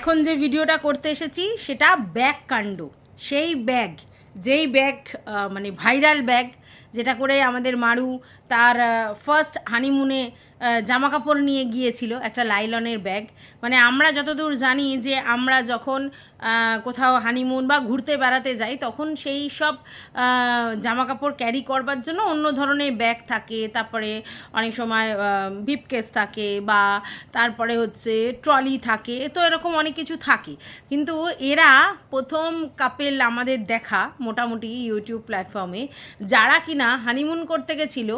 এখন যে ভিডিওটা করতে এসেছি, সেটা ব্যাগ কাণ্ড। সেই ব্যাগ, যেই ব্যাগ মানে ভাইরাল ব্যাগ যেটা করে আমাদের মারু তার ফার্স্ট হানিমুনে জামা কাপড় নিয়ে গিয়েছিল একটা লাইলনের ব্যাগ। মানে আমরা যতদূর জানি যে আমরা যখন কোথাও হানিমুন বা ঘুরতে বেড়াতে যাই, তখন সেই সব জামা কাপড় ক্যারি করবার জন্য অন্য ধরনের ব্যাগ থাকে। তারপরে অনেক সময় বিপকেস থাকে বা তারপরে হচ্ছে ট্রলি থাকে। তো এরকম অনেক কিছু থাকে। কিন্তু এরা প্রথম কাপেল আমাদের দেখা মোটামুটি ইউটিউব প্ল্যাটফর্মে যারা কিনা হানিমুন করতে গেছিল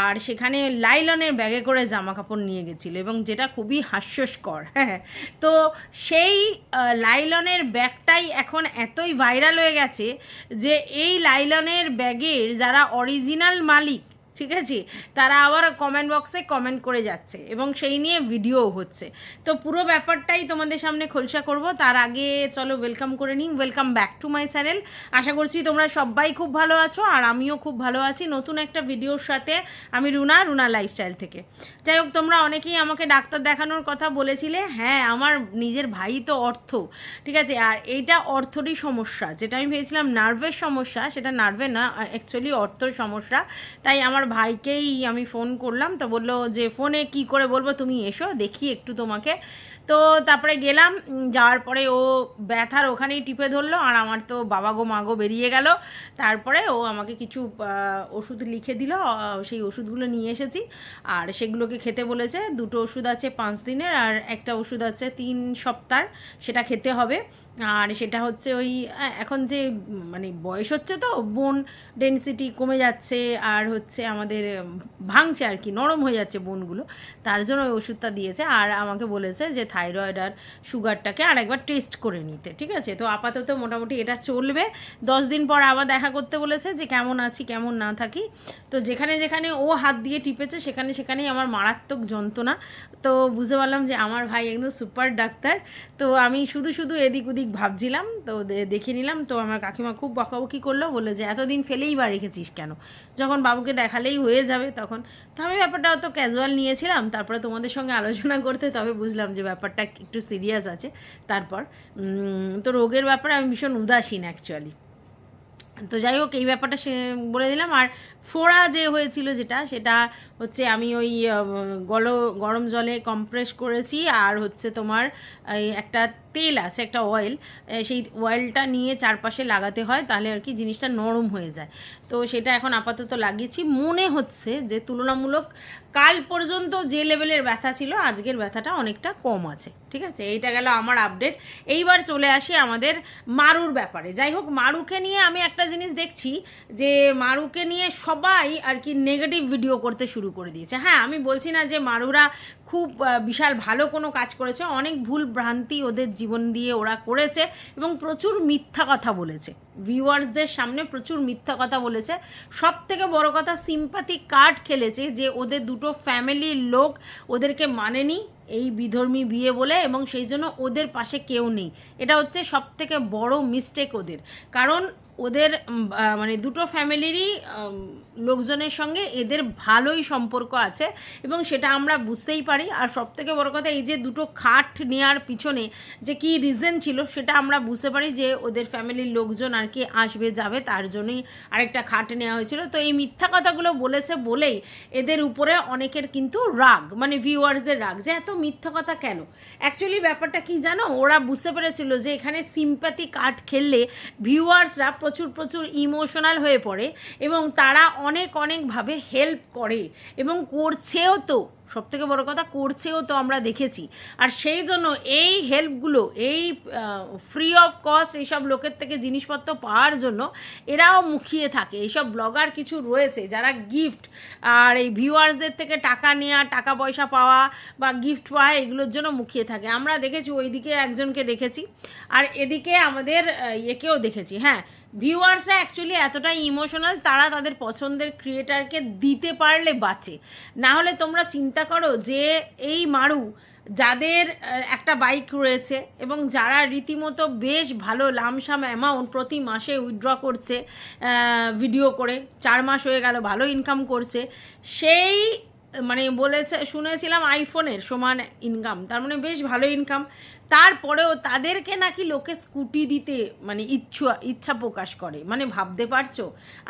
আর সেখানে লাইলনের ব্যাগে করে জামা কাপড় নিয়ে গেছিল এবং যেটা খুবই হাস্যস্কর হ্যাঁ। তো সেই লাইলনের ব্যাগটাই এখন এতই ভাইরাল হয়ে গেছে যে এই লাইলনের ব্যাগের যারা অরিজিনাল মালিক ঠিক আছে? তারা আবার কমেন্ট বক্সে কমেন্ট করে যাচ্ছে এবং সেই নিয়ে ভিডিও হচ্ছে। তো পুরো ব্যাপারটাই তোমাদের সামনে খোলসা করব। তার আগে চলো ওয়েলকাম করে নিই। Welcome back to my channel আশা করছি তোমরা সবাই খুব ভালো আছো আর আমিও খুব ভালো আছি নতুন একটা ভিডিওর সাথে আমি রুনা রুনা লাইফস্টাইল থেকে। যাই হোক, তোমরা অনেকেই আমাকে ডাক্তার দেখানোর কথা বলেছিলে। হ্যাঁ আমার নিজের ভাই তো অর্থ, ঠিক আছে? আর এইটা অর্থরই সমস্যা। যেটা আমি ভেবেছিলাম নার্ভের সমস্যা, সেটা নার্ভে না অ্যাকচুয়ালি অর্থর সমস্যা। তাই আমার ভাইকেই আমি ফোন করলাম, তো বলল যে ফোনে কি করে বলব? তুমি এসো, দেখি একটু তোমাকে। তো তারপরে গেলাম যাওয়ার পরে ও ব্যথার ওখানেই টিপে ধরলো, আর আমার তো বাবা গো, মা গো বেরিয়ে গেল। তারপরে ও আমাকে কিছু ওষুধ লিখে দিল সেই ওষুধগুলো নিয়ে এসেছি। আর সেগুলোকে খেতে বলেছে, দুটো ওষুধ আছে পাঁচ দিনের, আর একটা ওষুধ আছে তিন সপ্তাহ, সেটা খেতে হবে। আর সেটা হচ্ছে ওই এখন যে মানে বয়স হচ্ছে তো, বোন ডেন্সিটি কমে যাচ্ছে, আর হচ্ছে আমাদের ভাঙছে আর কি, নরম হয়ে যাচ্ছে বোনগুলো। তার জন্য ওই ওষুধটা দিয়েছে আর আমাকে বলেছে যে থাইরয়েড আর সুগারটাকে আর একবার টেস্ট করে নিতে, ঠিক আছে? তো আপাতত মোটামুটি এটা চলবে। দশ দিন পর আবার দেখা করতে বলেছে যে কেমন আছি, কেমন না থাকি। তো যেখানে যেখানে ও হাত দিয়ে টিপেছে, সেখানে সেখানেই আমার মারাত্মক যন্ত্রণা। তো বুঝতে পারলাম যে আমার ভাই একদম সুপার ডাক্তার। তো আমি শুধু শুধু এদিক ওদিক ভাবছিলাম, তো দেখে নিলাম। তো আমার কাকিমা খুব বকাবকি করল বলে যে এতদিন ফেলেই বা রেখেছিস কেন? যখন বাবুকে দেখালেই হয়ে যাবে তখন। তো আমি ব্যাপারটা অত ক্যাজুয়াল নিয়েছিলাম, তারপরে তোমাদের সঙ্গে আলোচনা করতে তবে বুঝলাম যে ব্যাপারটা একটু সিরিয়াস আছে। তারপর তো রোগের ব্যাপারে আমি ভীষণ উদাসীন অ্যাকচুয়ালি তো যাই হোক, এই ব্যাপারটা বলে দিলাম। আর ফোড়া যে হয়েছিল যেটা, সেটা হচ্ছে আমি ওই গল, গরম জলে কম্প্রেস করেছি আর হচ্ছে তোমার একটা তেল আছে, একটা অয়েল সেই অয়েলটা নিয়ে চারপাশে লাগাতে হয় তাহলে আর কি জিনিসটা নরম হয়ে যায়। তো সেটা এখন আপাতত লাগিয়েছি। মনে হচ্ছে যে তুলনামূলক কাল পর্যন্ত যে লেভেলের ব্যথা ছিল, আজকের ব্যথাটা অনেকটা কম আছে। ঠিক আছে? এইটা গেল আমার আপডেট এইবার চলে আসি আমাদের মারুর ব্যাপারে। যাই হোক, মারুকে নিয়ে আমি একটা জিনিস দেখছি যে মারুকে নিয়ে সবাই আর কি নেগেটিভ ভিডিও করতে শুরু করে দিয়েছে। হ্যাঁ আমি বলছি না যে মারুরা খুব বিশাল ভালো কোনো কাজ করেছে, অনেক ভুল ভ্রান্তি ওদের জীবন দিয়ে ওরা করেছে এবং প্রচুর মিথ্যা কথা বলেছে। ভিউয়ার্সদের সামনে প্রচুর মিথ্যা কথা বলেছে। সব থেকে বড় কথা সিম্পাথি কার্ড খেলেছে যে ওদের দুটো ফ্যামিলির লোক ওদেরকে মানেনি এই বিধর্মী বিয়ে বলে এবং সেই জন্য ওদের পাশে কেউ নেই। এটা হচ্ছে সব থেকে বড় মিস্টেক ওদের। কারণ ওদের মানে দুটো ফ্যামিলিরই লোকজনের সঙ্গে এদের ভালোই সম্পর্ক আছে এবং সেটা আমরা বুঝতেই পারি। আর সব থেকে বড় কথা, এই যে দুটো খাট নেওয়ার পিছনে যে কি রিজন ছিল সেটা আমরা বুঝতে পারি যে ওদের ফ্যামিলির লোকজন আর কি আসবে, যাবে, তার জন্যই আরেকটা খাট নেওয়া হয়েছিল। তো এই মিথ্যা কথাগুলো বলেছে বলেই এদের উপরে অনেকের কিন্তু রাগ মানে ভিউয়ার্সদের রাগ, যে এত মিথ্যা কথা কেন? অ্যাকচুয়ালি ব্যাপারটা কি জানো? ওরা বুঝতে পেরেছিল যে এখানে সিম্প্যাথি কার্ড খেললে ভিউয়ার্সরা প্রচুর প্রচুর ইমোশনাল হয়ে পড়ে এবং তারা অনেক, অনেকভাবে হেল্প করে এবং করছেও তো। সব থেকে বড় কথা, করছেও তো আমরা দেখেছি। আর সেই জন্য এই হেল্পগুলো এই ফ্রি অফ কস্ট এইসব লোকের থেকে জিনিসপত্র পাওয়ার জন্য এরাও মুখিয়ে থাকে। এইসব ব্লগার কিছু রয়েছে যারা গিফট আর এই ভিউয়ার্সদের থেকে টাকা নেওয়া টাকা পয়সা পাওয়া বা গিফট পাওয়া, এগুলোর জন্য মুখিয়ে থাকে। আমরা দেখেছি, ওইদিকে একজনকে দেখেছি। আর এদিকে আমাদের একেও দেখেছি হ্যাঁ ভিউয়ার্সরা অ্যাকচুয়ালি এতটাই ইমোশনাল তারা তাদের পছন্দের ক্রিয়েটারকে দিতে পারলে বাঁচে। না হলে তোমরা চিন্তা করো যে এই মারু যাদের একটা বাইক রয়েছে এবং যারা রীতিমতো বেশ ভালো লামসাম অ্যামাউন্ট প্রতি মাসে উইথড্র করছে ভিডিও করে, চার মাস হয়ে গেল, ভালো ইনকাম করছে, সেই মানে বলেছে, শুনেছিলাম আইফোনের সমান ইনকাম তার মানে বেশ ভালো ইনকাম তারপরেও তাদেরকে নাকি লোকে স্কুটি দিতে মানে ইচ্ছা ইচ্ছা প্রকাশ করে। মানে ভাবতে পারছ?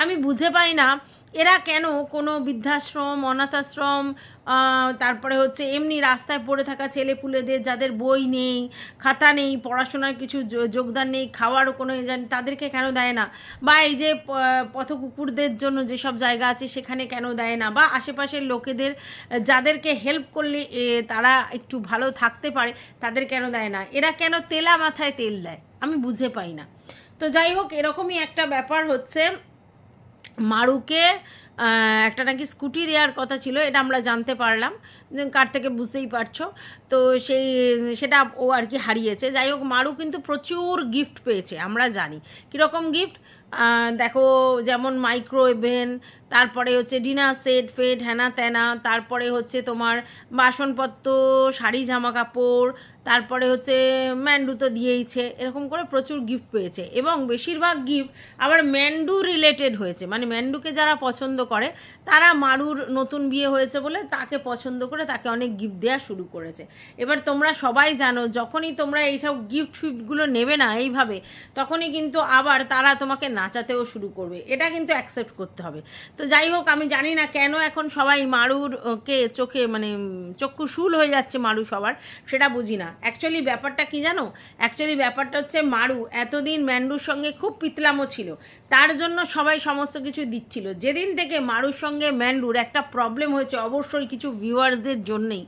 আমি বুঝে পাই না, এরা কেন কোনো বৃদ্ধাশ্রম, অনাথাশ্রম তারপরে হচ্ছে এমনি রাস্তায় পড়ে থাকা ছেলেপুলেদের যাদের বই নেই, খাতা নেই, পড়াশোনার কিছু যোগদান নেই, খাওয়ারও কোনো জানি তাদেরকে কেন দেয় না? বা এই যে প- পথকুকুরদের জন্য যেসব জায়গা আছে সেখানে কেন দেয় না? বা আশেপাশের লোকেদের, যাদেরকে হেল্প করলে তারা একটু ভালো থাকতে পারে, তাদের কেন দেয় না? এরা কেন তেলা মাথায় তেল দেয়? আমি বুঝে পাই না। তো যাই হোক, এরকমই একটা ব্যাপার হচ্ছে মারুকে একটা নাকি স্কুটি দেওয়ার কথা ছিল, এটা আমরা জানতে পারলাম। কার থেকে বুঝতেই পারছ? তো সেই, সেটা ও আর কি হারিয়েছে। যাই হোক, মারু কিন্তু প্রচুর গিফট পেয়েছে, আমরা জানি। কীরকম গিফট দেখো, যেমন মাইক্রো ওভেন তারপরে হচ্ছে ডিনার সেট, ফেট হ্যানা ত্যানা তারপরে হচ্ছে তোমার বাসনপত্র, শাড়ি জামা কাপড় তারপরে হচ্ছে ম্যান্ডু তো দিয়েইছে। এরকম করে প্রচুর গিফট পেয়েছে। এবং বেশিরভাগ গিফট আবার ম্যান্ডু রিলেটেড হয়েছে। মানে ম্যান্ডুকে যারা পছন্দ করে, তারা মারুর নতুন বিয়ে হয়েছে বলে তাকে পছন্দ করে তাকে অনেক গিফট দেওয়া শুরু করেছে। এবার তোমরা সবাই জানো, যখনই তোমরা এইসব গিফট ফিফটগুলো নেবে না এইভাবে, তখনই কিন্তু আবার তারা তোমাকে নাচাতেও শুরু করবে। এটা কিন্তু অ্যাকসেপ্ট করতে হবে। তো যাই হোক, আমি জানি না কেন এখন সবাই মারুর কে চোখে মানে চক্ষু শুল হয়ে যাচ্ছে মারু সবার, সেটা বুঝি না। অ্যাকচুয়ালি ব্যাপারটা কি জানো? অ্যাকচুয়ালি ব্যাপারটা হচ্ছে মারু এতদিন ম্যান্ডুর সঙ্গে খুব পিতলামো ছিল। তার জন্য সবাই সমস্ত কিছু দিচ্ছিল। যেদিন থেকে মারুর সঙ্গে ম্যান্ডুর একটা প্রবলেম হয়েছে, অবশ্যই কিছু ভিউয়ার্সদের জন্যেই,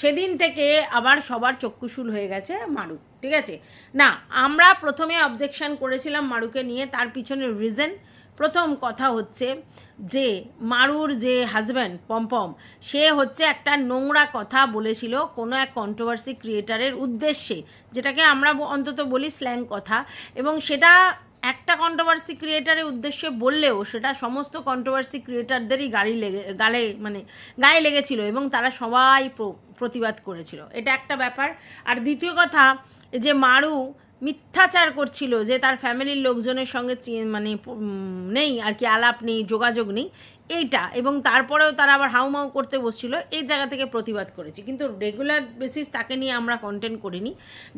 সেদিন থেকে আবার সবার চক্ষুশুল হয়ে গেছে মারু, ঠিক আছে? না, আমরা প্রথমে অবজেকশন করেছিলাম মারুকে নিয়ে, তার পিছনে রিজন প্রথম কথা হচ্ছে যে মারুর যে হাজব্যান্ড পম্পম সে হচ্ছে একটা নোংরা কথা বলেছিল কোনো এক কন্ট্রোভার্সি ক্রিয়েটারের উদ্দেশ্যে, যেটাকে আমরা অন্তত বলি স্ল্যাং কথা, এবং সেটা একটা কন্ট্রোভার্সি ক্রিয়েটারের উদ্দেশ্যে বললেও সেটা সমস্ত কন্ট্রোভার্সি ক্রিয়েটারদেরই গাড়ি লেগে, গালে মানে গায়ে লেগেছিল এবং তারা সবাই প্রতিবাদ করেছিল। এটা একটা ব্যাপার। আর দ্বিতীয় কথা, যে মারু মিথ্যাচার করছিল যে তার ফ্যামিলির লোকজনের সঙ্গে মানে নেই আর কি, আলাপ নেই, যোগাযোগ নেই, এইটা। এবং তারপরেও তারা আবার হাউমাউ করতে বসছিল, এই জায়গা থেকে প্রতিবাদ করেছি। কিন্তু রেগুলার বেসিস তাকে নিয়ে আমরা কন্টেন্ট করিনি।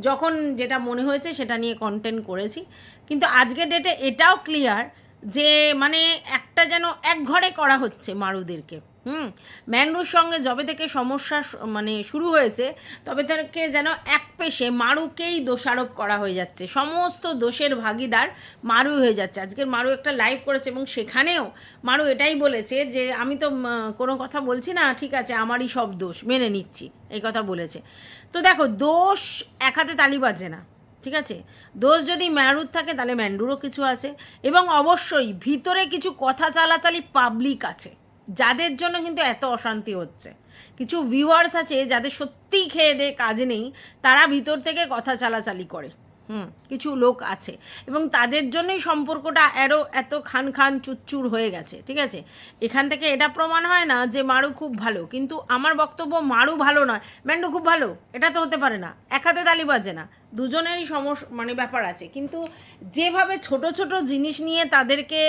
যখন যেটা মনে হয়েছে সেটা নিয়ে কন্টেন্ট করেছি। কিন্তু আজকের ডেটে এটাও ক্লিয়ার যে মানে একটা যেন এক ঘরে করা হচ্ছে মারুদেরকে, হুম? ম্যান্ডুর সঙ্গে যবে থেকে সমস্যা মানে শুরু হয়েছে, তবে থেকে যেন এক পেশে মারুকেই দোষারোপ করা হয়ে যাচ্ছে। সমস্ত দোষের ভাগিদার মারু হয়ে যাচ্ছে। আজকের মারু একটা লাইভ করেছে এবং সেখানেও মারু এটাই বলেছে যে, আমি তো কোনো কথা বলছি না, ঠিক আছে, আমারই সব দোষ, মেনে নিচ্ছি। এই কথা বলেছে। তো দেখো, দোষ এক হাতে তালি বাজে না। ঠিক আছে? দোষ যদি ম্যারুর থাকে, তাহলে ম্যান্ডুরও কিছু আছে। এবং অবশ্যই ভিতরে কিছু কথা চালাচালি পাবলিক আছে, যাদের জন্য কিন্তু এত অশান্তি হচ্ছে। কিছু ভিউয়ার্স আছে, যাদের সত্যিই খেয়ে দে কাজ নেই, তারা ভিতর থেকে কথা চালাচালি করে। হুম, কিছু লোক আছে। এবং তাদের জন্যই সম্পর্কটা আরও এত খান খান চুচ্চুর হয়ে গেছে, ঠিক আছে? এখান থেকে এটা প্রমাণ হয় না যে মারু খুব ভালো, কিন্তু আমার বক্তব্য মারু ভালো নয়। ম্যান্ডু খুব ভালো, এটা তো হতে পারে না। এক হাতে তালি বাজে না, দুজনেরই সমস্যা মানে ব্যাপার আছে। কিন্তু যেভাবে ছোট ছোট জিনিস নিয়ে তাদেরকে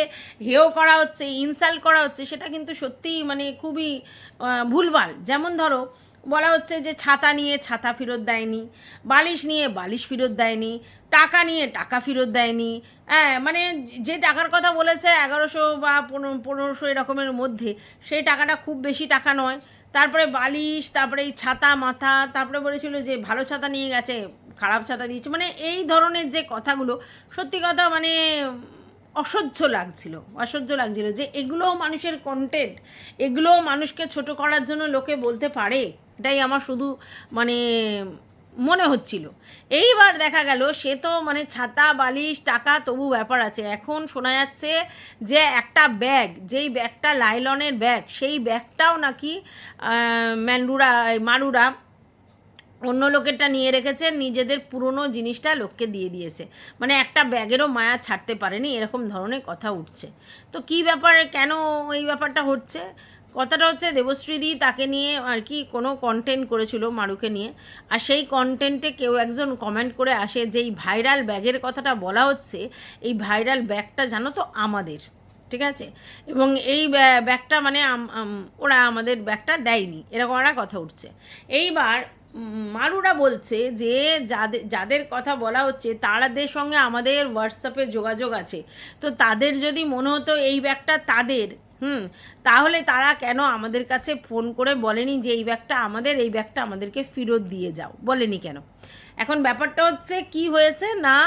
হেও করা হচ্ছে ইনসাল্ট করা হচ্ছে, সেটা কিন্তু সত্যিই মানে খুবই ভুলভাল। যেমন ধরো বলা হচ্ছে যে ছাতা নিয়ে ছাতা ফেরত দেয়নি, বালিশ নিয়ে বালিশ ফেরত দেয়নি, টাকা নিয়ে টাকা ফেরত দেয়নি হ্যাঁ মানে যে টাকার কথা বলেছে এগারোশো বা পনেরো, পনেরোশো এরকমের মধ্যে, সেই টাকাটা খুব বেশি টাকা নয়। তারপরে বালিশ, তারপরে এই ছাতা, মাথা, তারপরে বলেছিল যে ভালো ছাতা নিয়ে গেছে, খারাপ ছাতা দিয়েছে মানে এই ধরনের যে কথাগুলো সত্যি কথা মানে অসহ্য লাগছিল অসহ্য লাগছিল যে এগুলোও মানুষের কন্টেন্ট এগুলোও মানুষকে ছোট করার জন্য লোকে বলতে পারে। এটাই আমার শুধু মানে মনে হচ্ছিল। এইবার দেখা গেল, সে তো মানে ছাতা, বালিশ, টাকা, তবু ব্যাপার আছে। এখন শোনা যাচ্ছে যে একটা ব্যাগ, যেই ব্যাগটা লাইলনের ব্যাগ, সেই ব্যাগটাও নাকি ম্যান্ডুরা মারুরা অন্য লোকেরটা নিয়ে রেখেছে, নিজেদের পুরনো জিনিসটা লোককে দিয়ে দিয়েছে। মানে একটা ব্যাগেরও মায়া ছাড়তে পারেনি, এরকম ধরনের কথা উঠছে। তো কি ব্যাপারে, কেন এই ব্যাপারটা হচ্ছে? কথাটা হচ্ছে দেবশ্রীদি তাকে নিয়ে আর কি কোনো কন্টেন্ট করেছিল মারুকে নিয়ে। আর সেই কন্টেন্টে কেউ একজন কমেন্ট করে আসে যে এই ভাইরাল ব্যাগের কথাটা বলা হচ্ছে, এই ভাইরাল ব্যাগটা জানো তো আমাদের, ঠিক আছে? এবং এই ব্যা- ব্যাগটা মানে ওরা আমাদের ব্যাগটা দেয়নি, এরকম একটা কথা উঠছে। এইবার মারুরা বলছে যে যাদের যাদের কথা বলা হচ্ছে তাদের সঙ্গে আমাদের হোয়াটসঅ্যাপে যোগাযোগ আছে। তো তাদের যদি মনে হতো এই ব্যাগটা তাদের হুম, তাহলে তারা কেন আমাদের কাছে ফোন করে বলেনি যে এই ব্যাগটা আমাদের, এই ব্যাগটা আমাদেরকে ফেরত দিয়ে যাও? বলেনি কেন? এখন ব্যাপারটা হচ্ছে কি হয়েছে না,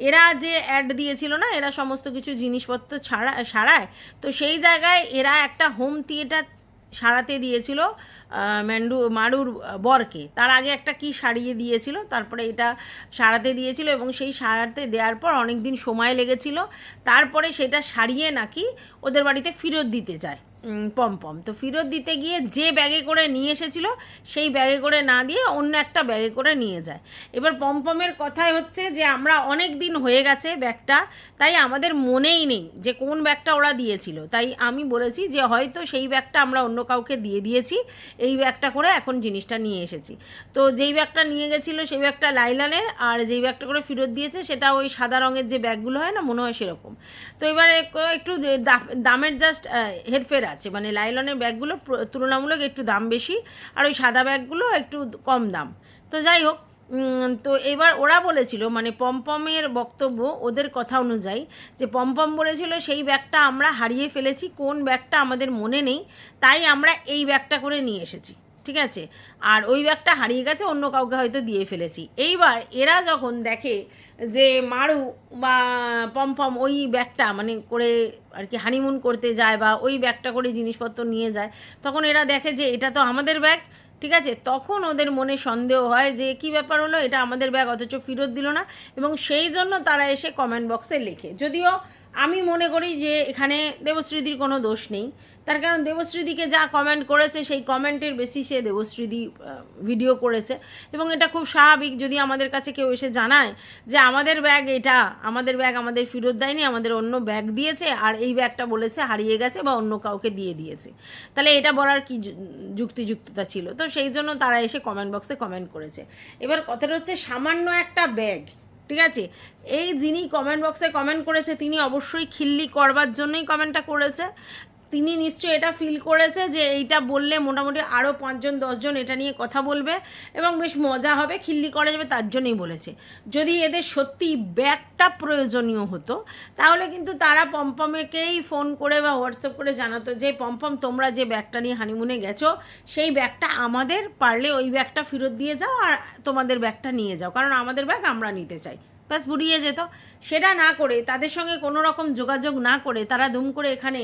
এরা যে অ্যাড দিয়েছিল না, এরা সমস্ত কিছু জিনিসপত্র ছাড়া সারায়, তো সেই জায়গায় এরা একটা হোম থিয়েটার সারাতে দিয়েছিল। ম্যান্ডু, মারুর বরকে। তার আগে একটা কি সারিয়ে দিয়েছিল, তারপরে এটা সারাতে দিয়েছিল এবং সেই সারাতে দেওয়ার পর অনেক দিন সময় লেগেছিল। তারপরে সেটা সারিয়ে নাকি ওদের বাড়িতে ফেরত দিতে চায়। পমপম তো ফেরত দিতে গিয়ে যে ব্যাগে করে নিয়ে এসেছিল, সেই ব্যাগে করে না দিয়ে অন্য একটা ব্যাগে করে নিয়ে যায়। এবার পমপমের কথাই হচ্ছে যে, আমরা অনেক দিন হয়ে গেছে ব্যাগটা, তাই আমাদের মনেই নেই যে কোন ব্যাগটা ওরা দিয়েছিল। তাই আমি বলেছি যে, হয়তো সেই ব্যাগটা আমরা অন্য কাউকে দিয়ে দিয়েছি, এই ব্যাগটা করে এখন জিনিসটা নিয়ে এসেছি। তো যেই ব্যাগটা নিয়ে গেছিল, সেই ব্যাগটা লাইলানের, আর যেই ব্যাগটা করে ফেরত দিয়েছে, সেটা ওই সাদা রঙের যে ব্যাগগুলো হয় না, মনে হয় সেরকম। তো এবারে একটু দামের জাস্ট হেরফের আছে। মানে লাইলনের ব্যাগগুলো তুলনামূলক একটু দাম বেশি, আর ওই সাদা ব্যাগগুলো একটু কম দাম। তো যাই হোক তো এবার ওরা বলেছিল মানে পমপমের বক্তব্য ওদের কথা অনুযায়ী, যে পমপম বলেছিল, সেই ব্যাগটা আমরা হারিয়ে ফেলেছি, কোন ব্যাগটা আমাদের মনে নেই, তাই আমরা এই ব্যাগটা করে নিয়ে এসেছি। ঠিক আছে? আর ওই ব্যাগটা হারিয়ে গেছে, অন্য কাউকে হয়তো দিয়ে ফেলেছি। এইবার এরা যখন দেখে যে মারু বা পমপম ওই ব্যাগটা মানে করে আর কি হানিমুন করতে যায় বা ওই ব্যাগটা করে জিনিসপত্র নিয়ে যায়, তখন এরা দেখে যে এটা তো আমাদের ব্যাগ, ঠিক আছে? তখন ওদের মনে সন্দেহ হয় যে কি ব্যাপার হলো? এটা আমাদের ব্যাগ, অথচ ফেরত দিল না। এবং সেই জন্য তারা এসে কমেন্ট বক্সে লেখে। যদিও আমি মনে করি যে এখানে দেবশ্রীদির কোনো দোষ নেই। তার কারণ দেবশ্রীদিকে যা কমেন্ট করেছে, সেই কমেন্টের বেসিসে দেবশ্রীদি ভিডিও করেছে। এবং এটা খুব স্বাভাবিক যদি আমাদের কাছে কেউ এসে জানায় যে আমাদের ব্যাগ এটা, আমাদের ব্যাগ আমাদের ফেরত দেয়নি, আমাদের অন্য ব্যাগ দিয়েছে, আর এই ব্যাগটা বলেছে হারিয়ে গেছে বা অন্য কাউকে দিয়ে দিয়েছে। তাহলে এটা বলার কি যুক্তিযুক্ততা ছিল? তো সেই জন্য তারা এসে কমেন্ট বক্সে কমেন্ট করেছে। এবার কথাটা হচ্ছে সামান্য একটা ব্যাগ ঠিক আছে? এই যিনি কমেন্ট বক্সে কমেন্ট করেছে, তিনি অবশ্যই খিল্লি করবার জন্যই কমেন্টটা করেছে। তিনি নিশ্চয়ই এটা ফিল করেছে যে এইটা বললে মোটামুটি আরও পাঁচজন, দশজন এটা নিয়ে কথা বলবে এবং বেশ মজা হবে, খিল্লি করা যাবে তার জন্যই বলেছে। যদি এদের সত্যি ব্যাগটা প্রয়োজনীয় হতো, তাহলে কিন্তু তারা পম্পমেকেই ফোন করে বা হোয়াটসঅ্যাপ করে জানাতো যে, পম্পম, তোমরা যে ব্যাগটা নিয়ে হানিমুনে গেছো, সেই ব্যাগটা আমাদের, পারলে ওই ব্যাগটা ফেরত দিয়ে যাও আর তোমাদের ব্যাগটা নিয়ে যাও, কারণ আমাদের ব্যাগ আমরা নিতে চাই। ব্যাস, বুড়িয়ে যেত। সেটা না করে, তাদের সঙ্গে কোনো রকম যোগাযোগ না করে তারা দুম করে এখানে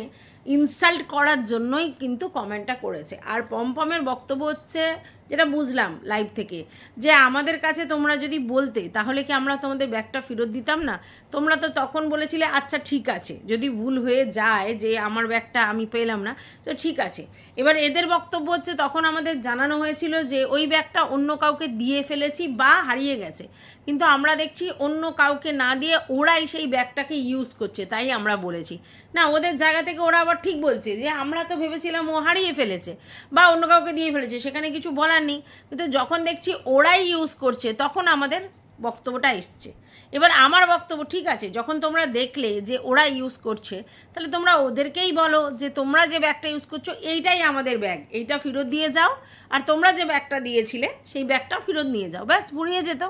ইনসাল্ট করার জন্যই কিন্তু কমেন্টটা করেছে। আর পমপমের বক্তব্য হচ্ছে, যেটা বুঝলাম লাইভ থেকে, যে আমাদের কাছে তোমরা যদি বলতে, তাহলে কি আমরা তোমাদের ব্যাগটা ফেরত দিতাম না? তোমরা তো তখন বলেছিলে আচ্ছা ঠিক আছে। যদি ভুল হয়ে যায় যে আমার ব্যাগটা আমি পেলাম না, তো ঠিক আছে। এবার এদের বক্তব্য হচ্ছে, তখন আমাদের জানানো হয়েছিল যে ওই ব্যাগটা অন্য কাউকে দিয়ে ফেলেছি বা হারিয়ে গেছে। কিন্তু আমরা দেখছি অন্য কাউকে না দিয়ে ওরাই সেই ব্যাগটাকে ইউজ করছে, তাই আমরা বলেছি। না, ওদের জায়গা থেকে ওরা আবার ঠিক বলছে যে, আমরা তো ভেবেছিলাম ও হারিয়ে ফেলেছে বা অন্য কাউকে দিয়ে ফেলেছে, সেখানে কিছু বলার নেই। কিন্তু যখন দেখছি ওরাই ইউজ করছে, তখন আমাদের বক্তব্যটা এসছে। এবার আমার বক্তব্য ঠিক আছে, যখন তোমরা দেখলে যে ওরা ইউজ করছে, তাহলে তোমরা ওদেরকেই বলো যে, তোমরা যে ব্যাগটা ইউজ করছ, এইটাই আমাদের ব্যাগ। এইটা ফেরত দিয়ে যাও, আর তোমরা যে ব্যাগটা দিয়েছিলে, সেই ব্যাগটা ফেরত নিয়ে যাও। ব্যাস বুড়িয়ে যেত।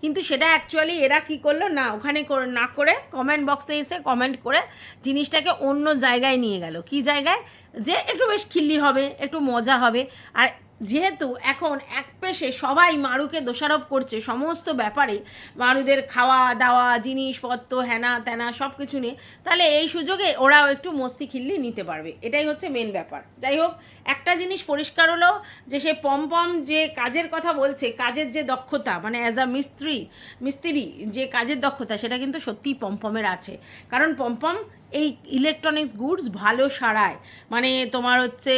কিন্তু সেটা অ্যাকচুয়ালি এরা কি করল? না, ওখানে না করে কমেন্ট বক্সে এসে কমেন্ট করে জিনিসটাকে অন্য জায়গায় নিয়ে গেল। কি জায়গায়? যে একটু বেশ খিল্লি হবে, একটু মজা হবে। আর যেহেতু এখন এক পেশে সবাই মারুকে দোষারোপ করছে, সমস্ত ব্যাপারে মারুদের খাওয়া দাওয়া, জিনিসপত্র হ্যানা ত্যানা সব কিছু নিয়ে, তাহলে এই সুযোগে ওরাও একটু মস্তি খিল্লি নিতে পারবে। এটাই হচ্ছে মেন ব্যাপার। যাই হোক, একটা জিনিস পরিষ্কার হলো যে সে পমপম যে কাজের কথা বলছে, কাজের যে দক্ষতা মানে অ্যাজ আ মিস্ত্রি মিস্ত্রি যে কাজের দক্ষতা, সেটা কিন্তু সত্যিই পমপমের আছে। কারণ পমপম এই ইলেকট্রনিক্স গুডস ভালো সারায়। মানে তোমার হচ্ছে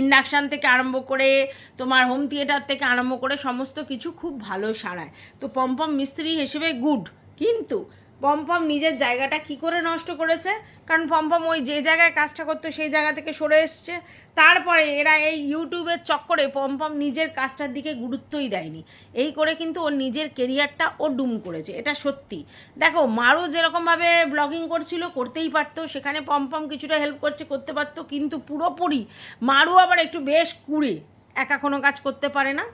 ইন্ডাকশান থেকে আরম্ভ করে তোমার হোম থিয়েটার থেকে আরম্ভ করে সমস্ত কিছু খুব ভালো সারায়। তো পম্পম মিস্ত্রি হিসেবে গুড কিন্তু পম্পম নিজের জায়গাটা কি করে নষ্ট করেছে? কারণ পম্পম ওই যে জায়গায় কাজটা করতো, সেই জায়গা থেকে সরে এসছে। তারপরে এরা এই ইউটিউবের চক্করে পম্পম নিজের কাজটার দিকে গুরুত্বই দেয়নি। এই করে কিন্তু ওর নিজের কেরিয়ারটা ও ডুম করেছে, এটা সত্যি। দেখো মারও যেরকমভাবে ব্লগিং করছিল, করতেই পারতো। সেখানে পম্পম কিছুটা হেল্প করছে, করতে পারতো। কিন্তু পুরোপুরি মারু আবার একটু বেশ কুড়ে, একা কোনো কাজ করতে পারে না।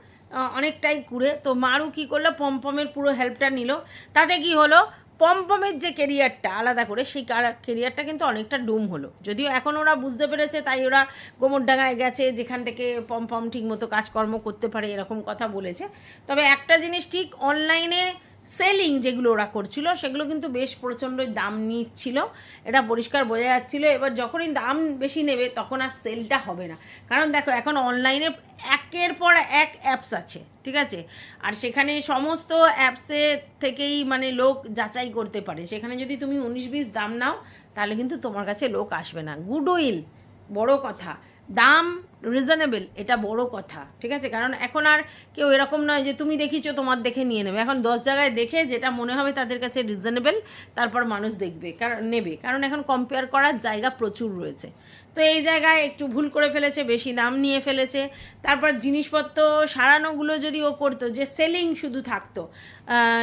অনেকটাই কুড়ে। তো মারু কী করল? পমপমের পুরো হেল্পটা নিল। তাতে কি হলো? পমপমের যে কেরিয়ারটা আলাদা করে, সেই কেরিয়ারটা কিন্তু অনেকটা ডুম হলো। যদিও এখন ওরা বুঝতে পেরেছে, তাই ওরা গোমরডাঙ্গায় গেছে, যেখান থেকে পমপম ঠিকমতো কাজকর্ম করতে পারে, এরকম কথা বলেছে। তবে একটা জিনিস ঠিক অনলাইনে সেলিং যেগুলো ওরা করছিল, সেগুলো কিন্তু বেশ প্রচণ্ড দাম নিচ্ছিল। এটা পরিষ্কার বোঝা যাচ্ছিল। এবার যখনই দাম বেশি নেবে, তখন আর সেলটা হবে না। কারণ দেখো, এখন অনলাইনে একের পর এক অ্যাপস আছে, ঠিক আছে? আর সেখানে সমস্ত অ্যাপসে থেকেই মানে লোক যাচাই করতে পারে। সেখানে যদি তুমি উনিশ বিশ দাম নাও, তাহলে কিন্তু তোমার কাছে লোক আসবে না। গুড উইল বড় কথা। দাম রিজনেবল এটা বড় কথা, ঠিক আছে? কারণ এখন আর কেউ এরকম নয় যে তুমি দেখিছো, তোমার দেখে নিয়ে নেবে। এখন দশ জায়গায় দেখে যেটা মনে হবে তাদের কাছে রিজনেবল তারপর মানুষ দেখবে, কারণ নেবে। কারণ এখন কম্পেয়ার করার জায়গা প্রচুর রয়েছে। তো এই জায়গায় একটু ভুল করে ফেলেছে, বেশি দাম নিয়ে ফেলেছে। তারপর জিনিসপত্র সারানোগুলো যদি ও করতো, যে সেলিং শুধু থাকতো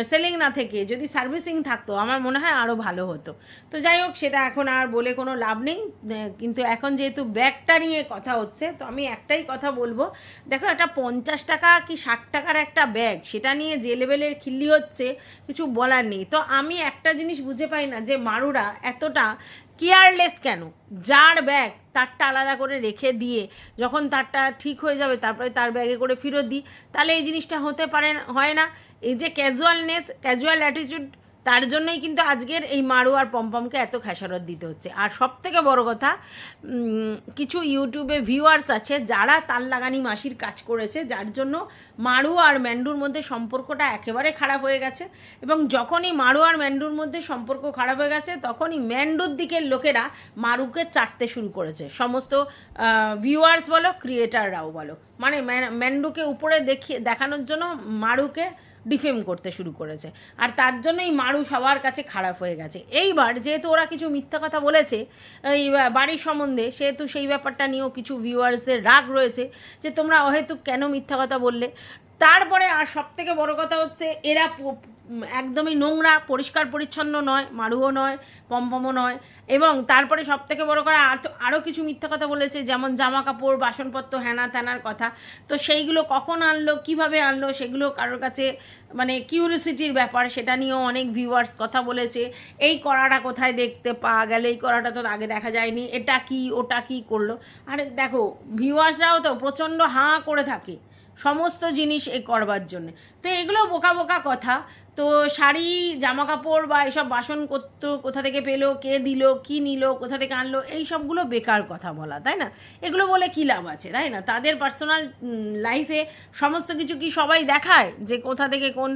সেলিং না থেকে যদি সার্ভিসিং থাকতো, আমার মনে হয় আরও ভালো হতো। তো যাই হোক, সেটা এখন আর বলে কোনো লাভ নেই। কিন্তু এখন যেহেতু ব্যাগটা নিয়ে কথা হচ্ছে, তো আমি একটাই কথা বলব। দেখো, একটা পঞ্চাশ টাকা কি ষাট টাকার একটা ব্যাগ, সেটা নিয়ে যে লেভেলের খিল্লি হচ্ছে, কিছু বলার নেই। তো আমি একটা জিনিস বুঝে পাই না যে মারুরা এতটা কেয়ারলেস কেন? যার ব্যাগ তারটা আলাদা করে রেখে দিয়ে যখন তারটা ঠিক হয়ে যাবে, তারপরে তার ব্যাগে করে ফেরত দিই। তাহলে এই জিনিসটা হতে পারে হয় না। এই যে ক্যাজুয়ালনেস ক্যাজুয়াল অ্যাটিটিউড তার জন্যই কিন্তু আজকের এই মারু আর পম্পমকে এত খেসারত দিতে হচ্ছে। আর সব থেকে বড় কথা কিছু ইউটিউবে ভিউয়ার্স আছে যারা তাল লাগানি মাসির কাজ করেছে, যার জন্য মারু আর ম্যান্ডুর মধ্যে সম্পর্কটা একেবারে খারাপ হয়ে গেছে এবং যখনই মারু আর ম্যান্ডুর মধ্যে সম্পর্ক খারাপ হয়ে গেছে, তখনই ম্যান্ডুর দিকের লোকেরা মারুকে চাটতে শুরু করেছে। সমস্ত ভিউয়ার্স বলো ক্রিয়েটাররাও বলো। মানে ম্যা- ম্যান্ডুকে উপরে দেখিয়ে, দেখানোর জন্য মারুকে ডিফেম করতে শুরু করেছে। আর তার জন্যই মারু সবার কাছে খারাপ হয়ে গেছে। এইবার যেহেতু ওরা কিছু মিথ্যা কথা বলেছে, এই বাড়ির সম্বন্ধে, সেহেতু সেই ব্যাপারটা নিয়েও কিছু ভিউয়ার্সদের রাগ রয়েছে যে তোমরা অহেতুক কেন মিথ্যা কথা বললে? তারপরে আর সব থেকে বড় কথা হচ্ছে, এরা একদমই নোংরা, পরিষ্কার পরিচ্ছন্ন নয়, মারুও নয়, পম্পমও নয়। এবং তারপরে সব থেকে বড়ো করে আর তো আরও কিছু মিথ্যা কথা বলেছে, যেমন জামা কাপড় বাসনপত্র হ্যানা ত্যানার কথা। তো সেইগুলো কখন আনলো, কীভাবে আনলো, সেগুলো কারোর কাছে মানে কিউরিসিটির ব্যাপার, সেটা নিয়েও অনেক ভিউয়ার্স কথা বলেছে। এই কড়াটা কোথায় দেখতে পাওয়া গেল? এই কড়াটা তো আগে দেখা যায়নি। এটা কি, ওটা কি করল? আরে দেখো ভিউয়ার্সরাও তো প্রচণ্ড হাঁ করে থাকে। সমস্ত জিনিস এ করবার জন্য। তো এগুলো বোকা বোকা কথা। তো শাড়ি জামা কাপড় বা এসব বাসন করতো, কোথা থেকে পেল, কে দিল, কি নিল, কোথা থেকে আনলো, এই সবগুলো বেকার কথা বলা, তাই না? এগুলো বলে কী লাভ আছে, তাই না? তাদের পার্সোনাল লাইফে সমস্ত কিছু কি সবাই দেখায়? যে কোথা থেকে কোন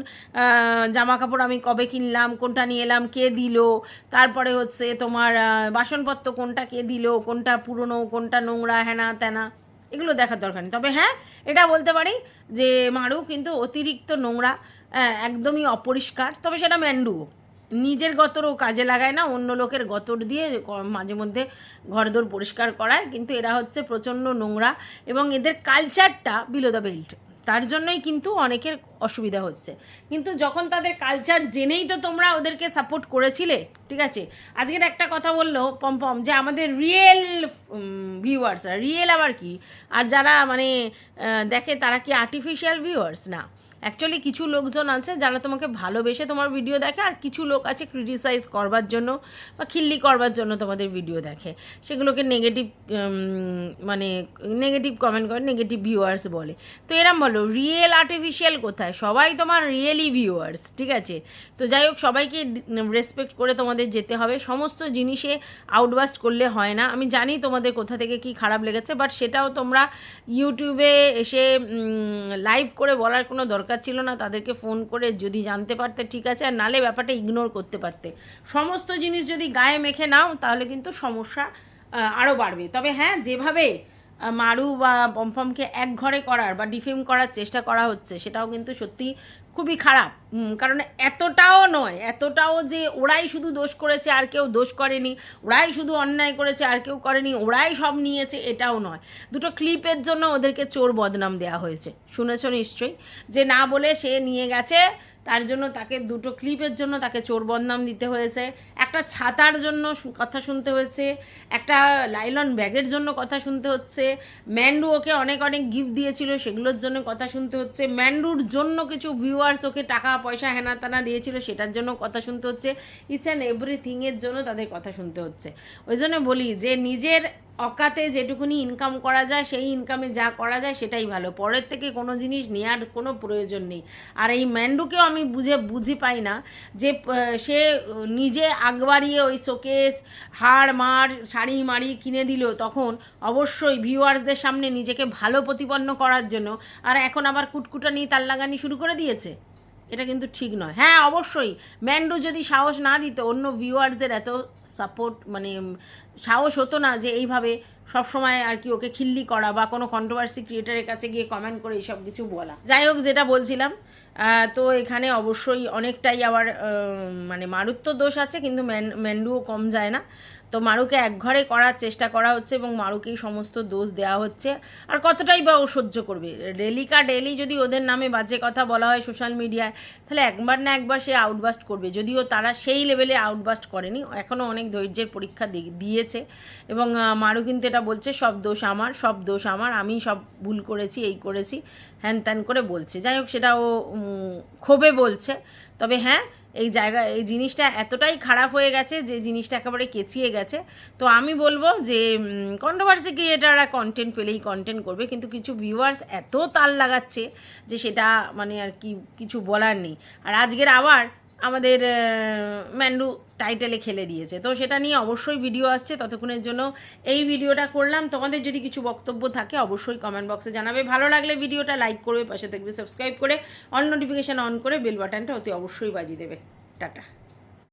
জামা কাপড় আমি কবে কিনলাম, কোনটা নিয়ে এলাম, কে দিল, তারপরে হচ্ছে তোমার বাসনপত্র কোনটা কে দিল, কোনটা পুরনো, কোনটা নোংরা হ্যানা ত্যানা এগুলো দেখার দরকার নেই। তবে হ্যাঁ এটা বলতে পারি যে মারু কিন্তু অতিরিক্ত নোংরা একদমই অপরিষ্কার, তবে সেটা ম্যান্ডুও। নিজের গতরও কাজে লাগায় না, অন্য লোকের গতর দিয়ে মাঝে মধ্যে ঘরদোর পরিষ্কার করায়, কিন্তু এরা হচ্ছে প্রচণ্ড নোংরা এবং এদের কালচারটা বিলো দ্য বেল্ট তার জন্যই কিন্তু অনেকের অসুবিধা হচ্ছে। কিন্তু যখন তাদের কালচার জেনেই তো তোমরা ওদেরকে সাপোর্ট করেছিলে, ঠিক আছে? আজকের একটা কথা বলল পম্পম যে আমাদের রিয়েল ভিউয়ার্স রিয়েল আবার কি? আর যারা মানে দেখে তারা কি আর্টিফিশিয়াল ভিউয়ার্স না। অ্যাকচুয়ালি কিছু লোকজন আছে যারা তোমাকে ভালোবেসে তোমার ভিডিও দেখে আর কিছু লোক আছে ক্রিটিসাইজ করবার জন্য বা খিল্লি করবার জন্য তোমাদের ভিডিও দেখে। সেগুলোকে নেগেটিভ মানে নেগেটিভ কমেন্ট করে নেগেটিভ ভিউয়ার্স বলে। তো এরম বলো রিয়েল আর্টিফিশিয়াল কোথায়? সবাই তোমার রিয়েলি ভিউয়ার্স ঠিক আছে? তো যাই হোক, সবাইকে রেসপেক্ট করে তোমাদের যেতে হবে। সমস্ত জিনিসে আউটবাস্ট করলে হয় না। আমি জানি তোমাদের কোথা থেকে কি খারাপ লেগেছে বাট সেটাও তোমরা ইউটিউবে এসে লাইভ করে বলার কোনো দরকার ছিল না, তাদেরকে ফোন করে যদি জানতে পারতে, ঠিক আছে, আর নালে ব্যাপারটা ইগনোর করতে পারতে। সমস্ত জিনিস যদি গায়ে মেখে নাও, তাহলে কিন্তু সমস্যা আরও বাড়বে। তবে হ্যাঁ যেভাবে মারু বা পম্পমকে এক ঘরে করার বা ডিফেম করার চেষ্টা করা হচ্ছে, সেটাও কিন্তু সত্যি খুবই খারাপ। কারণ এতটাও নয়, এতটাও যে ওরাই শুধু দোষ করেছে আর কেউ দোষ করেনি, ওরাই শুধু অন্যায় করেছে আর কেউ করেনি, ওরাই সব নিয়েছে এটাও নয়। দুটো ক্লিপের জন্য ওদেরকে চোর বদনাম দেওয়া হয়েছে। শুনেছ নিশ্চয়ই? যে না বলে সে নিয়ে গেছে তার জন্য তাকে দুটো ক্লিপের জন্য তাকে চোর বদনাম দিতে হয়েছে, একটা ছাতার জন্য কথা শুনতে হয়েছে, একটা লাইলন ব্যাগের জন্য কথা শুনতে হচ্ছে, ম্যান্ডু ওকে অনেক অনেক গিফট দিয়েছিল সেগুলোর জন্য কথা শুনতে হচ্ছে, ম্যান্ডুর জন্য কিছু ভিউয়ার্স ওকে টাকা, পয়সা হেনা তানা দিয়েছিল সেটার জন্য কথা শুনতে হচ্ছে ইটস অ্যান্ড এভরিথিংয়ের জন্য তাদের কথা শুনতে হচ্ছে। ওই জন্য বলি যে নিজের অকাতে যেটুকুনি ইনকাম করা যায়, সেই ইনকামে যা করা যায়, সেটাই ভালো। পরের থেকে কোনো জিনিস নেওয়ার কোনো প্রয়োজন নেই। আর এই ম্যান্ডুকেও আমি বুঝে, বুঝি পাই না যে সে নিজে আগবাড়িয়ে ওই শোকেস হাড় মার, শাড়ি, মাড়ি কিনে দিল তখন অবশ্যই ভিউয়ার্সদের সামনে নিজেকে ভালো প্রতিপন্ন করার জন্য। আর এখন আবার কুটকুটানি তার লাগানি শুরু করে দিয়েছে। এটা কিন্তু ঠিক নয়। হ্যাঁ অবশ্যই। ম্যান্ডু যদি সাহস না দিত, অন্য ভিউয়ারদের এত সাপোর্ট মানে সাহস হতো না যে এইভাবে সবসময় আর কি ওকে খিল্লি করা বা কোনো কন্ট্রোভার্সি ক্রিয়েটারের কাছে গিয়ে কমেন্ট করে এইসব কিছু বলা। যাই হোক, যেটা বলছিলাম তো এখানে অবশ্যই অনেকটাই আবার মানে মারুর তো দোষ আছে, কিন্তু ম্যান, ম্যান্ডুও কম যায় না। তো মারুকে একঘরে করার চেষ্টা করা হচ্ছে এবং মারুকেই সমস্ত দোষ দেওয়া হচ্ছে। আর কতটাই বা ও সহ্য করবে? ডেলিকা ডেলি যদি ওদের নামে বাজে কথা বলা হয় সোশ্যাল মিডিয়ায়, তাহলে একবার না একবার সে আউটবাস্ট করবে। যদিও তারা সেই লেভেলে আউটবাস্ট করেনি এখনও অনেক ধৈর্যের পরীক্ষা দিয়েছে। এবং মারু কিন্তু এটা বলছে, সব দোষ আমার, সব দোষ আমার, আমি সব ভুল করেছি, এই করেছি। হ্যান ত্যান করে বলছে। যাই হোক, সেটা ও ক্ষোভে বলছে। তবে হ্যাঁ এই জায়গা, এই জিনিসটা এতটাই খারাপ হয়ে গেছে যে জিনিসটা একেবারে কেচিয়ে গেছে। তো আমি বলব যে কন্ট্রোভার্সি ক্রিয়েটাররা কন্টেন্ট পেলেই কন্টেন্ট করবে, কিন্তু কিছু ভিউয়ার্স এত তাল লাগাচ্ছে যে সেটা মানে আর কি কিছু বলার নেই। আর আজকের আবার আমাদের ম্যান্ডু টাইটেলে খেলে দিয়েছে। তো সেটা নিয়ে অবশ্যই ভিডিও আসছে, ততক্ষণের জন্য এই ভিডিওটা করলাম। তোমাদের যদি কিছু বক্তব্য থাকে, অবশ্যই কমেন্ট বক্সে জানাবে। ভালো লাগলে ভিডিওটা লাইক করবে, পাশে থাকবে সাবস্ক্রাইব করে অন নোটিফিকেশান অন করে বেল বাটনটা অতি অবশ্যই বাজিয়ে দেবে। টাটা।